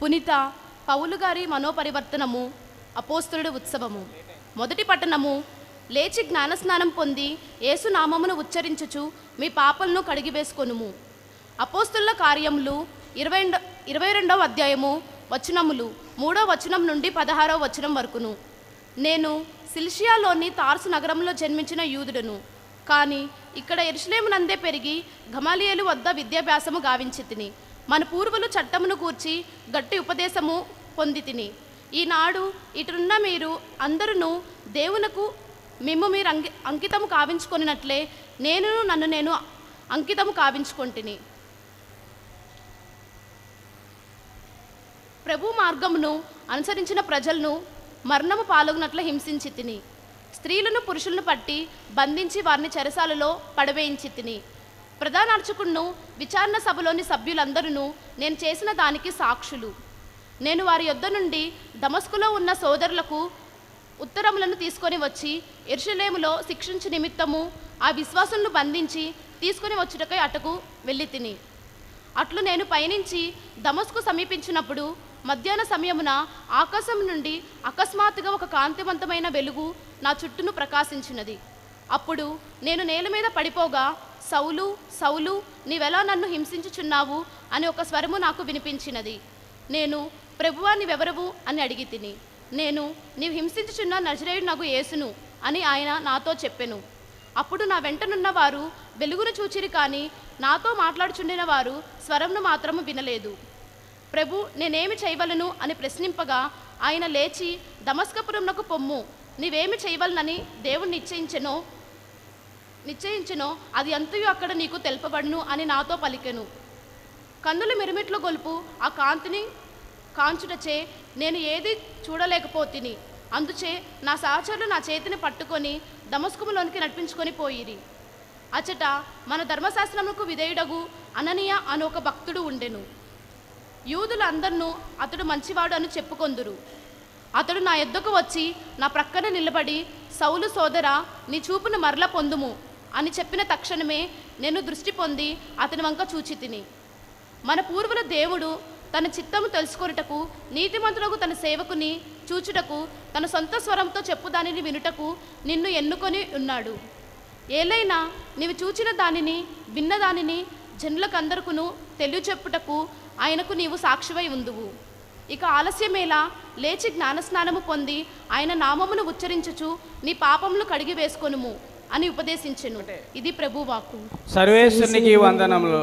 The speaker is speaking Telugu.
పునీత పౌలు గారి మనోపరివర్తనము అపోస్తులుడి ఉత్సవము. మొదటి పట్టణము లేచి జ్ఞానస్నానం పొంది ఏసునామమును ఉచ్చరించుచు మీ పాపలను కడిగివేసుకొనుము అపోస్తుల కార్యములు ఇరవై ఇరవై రెండవ అధ్యాయము వచనములు మూడో వచనం నుండి పదహారవ వచనం వరకును. నేను సిల్షియాలోని తార్సు నగరంలో జన్మించిన యూదుడను. కానీ ఇక్కడ ఎరుషలేమునందే పెరిగి గమాలియలు వద్ద విద్యాభ్యాసము గావించి తిని మన పూర్వులు చట్టమును కూర్చి గట్టి ఉపదేశము పొంది తిని ఈనాడు ఇటున్న మీరు అందరూ దేవునకు మిమ్ము మీరు అంకి అంకితము కావించుకొనినట్లే నేను నన్ను నేను అంకితము కావించుకొంటిని. ప్రభు మార్గమును అనుసరించిన ప్రజలను మరణము పాల్గొన్నట్లు హింసించి తిని స్త్రీలను పురుషులను పట్టి బంధించి వారిని చెరసాలలో పడవేయించి తిని ప్రధాన అర్చకుడును విచారణ సభలోని సభ్యులందరూ నేను చేసిన దానికి సాక్షులు. నేను వారి యొద్ద నుండి దమస్కులో ఉన్న సోదరులకు ఉత్తరములను తీసుకొని వచ్చి ఎరుషలేములో శిక్షించు నిమిత్తము ఆ విశ్వాసులను బంధించి తీసుకొని వచ్చుటకై అటకు వెళ్ళి తిని అట్లు నేను పయనించి దమస్కు సమీపించినప్పుడు మధ్యాహ్న సమయమున ఆకాశం నుండి అకస్మాత్తుగా ఒక కాంతివంతమైన వెలుగు నా చుట్టూను ప్రకాశించినది. అప్పుడు నేను నేల మీద పడిపోగా సౌలు సౌలు నీవెలా నన్ను హింసించుచున్నావు? అని ఒక స్వరము నాకు వినిపించినది. నేను ప్రభువా నీవెవరవు? అని అడిగి తిని నేను నీవు హింసించుచున్న నజరేయుడు నాకు యేసును అని ఆయన నాతో చెప్పెను. అప్పుడు నా వెంటనున్న వారు వెలుగును చూచిరి కానీ నాతో మాట్లాడుచుండిన వారు స్వరంను మాత్రము వినలేదు. ప్రభు నేనేమి చేయవలను? అని ప్రశ్నింపగా ఆయన లేచి దమస్కపురంనకు పొమ్ము. నీవేమి చేయవలనని దేవుణ్ణి నిశ్చయించెనో నిశ్చయించెనో అది అంతయు అక్కడ నీకు తెలుపబడును అని నాతో పలికెను. కన్నుల మిరుమిట్లు గొలుపు ఆ కాంతిని కాంచుటచే నేను ఏది చూడలేకపోతిని. అందుచే నా సహచరులు నా చేతిని పట్టుకొని దమస్కుములోనికి నడిపించుకొని పోయిరి. అచట మన ధర్మశాస్త్రముకు విధేయుడగు అననీయ అని ఒక భక్తుడు ఉండెను. యూదులందరినూ అతడు మంచివాడు అని చెప్పుకొందురు. అతడు నా ఎద్దుకు వచ్చి నా ప్రక్కన నిలబడి సౌలు సోదర నీ చూపును మరల పొందుము. అని చెప్పిన తక్షణమే నేను దృష్టి పొంది అతని వంక చూచి తిని. మన పూర్వుల దేవుడు తన చిత్తము తెలుసుకొనుటకు నీతిమంతులకు తన సేవకుని చూచుటకు తన సొంత స్వరంతో చెప్పు దానిని వినుటకు నిన్ను ఎన్నుకొని ఉన్నాడు. ఏలైనా నీవు చూచిన దానిని విన్న దానిని జనులకందరకును తెలియచెప్పుటకు ఆయనకు నీవు సాక్షివై ఉందువు. ఇక ఆలస్యమేలా లేచి జ్ఞానస్నానము పొంది ఆయన నామమును ఉచ్చరించుచు నీ పాపములు కడిగి వేసుకొనుము అని ఉపదేశించెను. ఇది ప్రభువాకు సర్వేశ్వరునికి వందనములు.